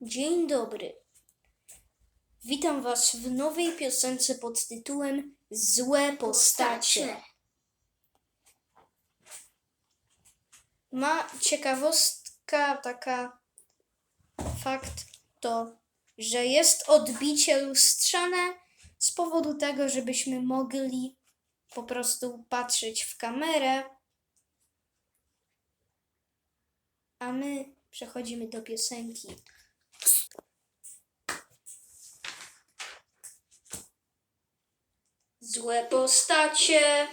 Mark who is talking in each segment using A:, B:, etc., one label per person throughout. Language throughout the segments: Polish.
A: Dzień dobry. Witam Was w nowej piosence pod tytułem Złe postacie. Ma ciekawostka taka fakt to, że jest odbicie lustrzane z powodu tego, żebyśmy mogli po prostu patrzeć w kamerę. A my przechodzimy do piosenki. Złe postacie.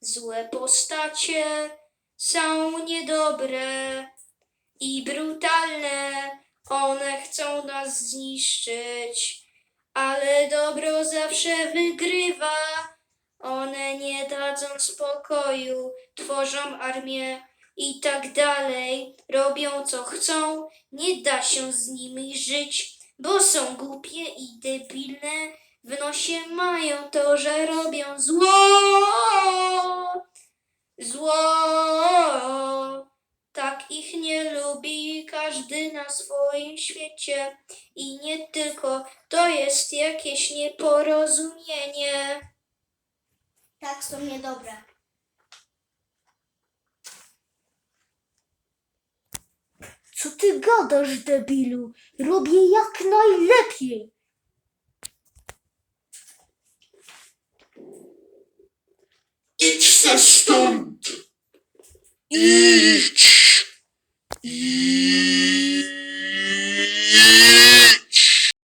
A: Złe postacie są niedobre i brutalne. One chcą nas zniszczyć, ale dobro zawsze wygrywa. Dadzą spokoju, tworzą armię i tak dalej. Robią co chcą, nie da się z nimi żyć, bo są głupie i debilne. W nosie mają to, że robią zło. Zło. Tak ich nie lubi każdy na swoim świecie. I nie tylko, to jest jakieś nieporozumienie.
B: Tak, są niedobre.
A: Co ty gadasz, debilu? Robię jak najlepiej.
C: Idź se stąd! Idź! Idź!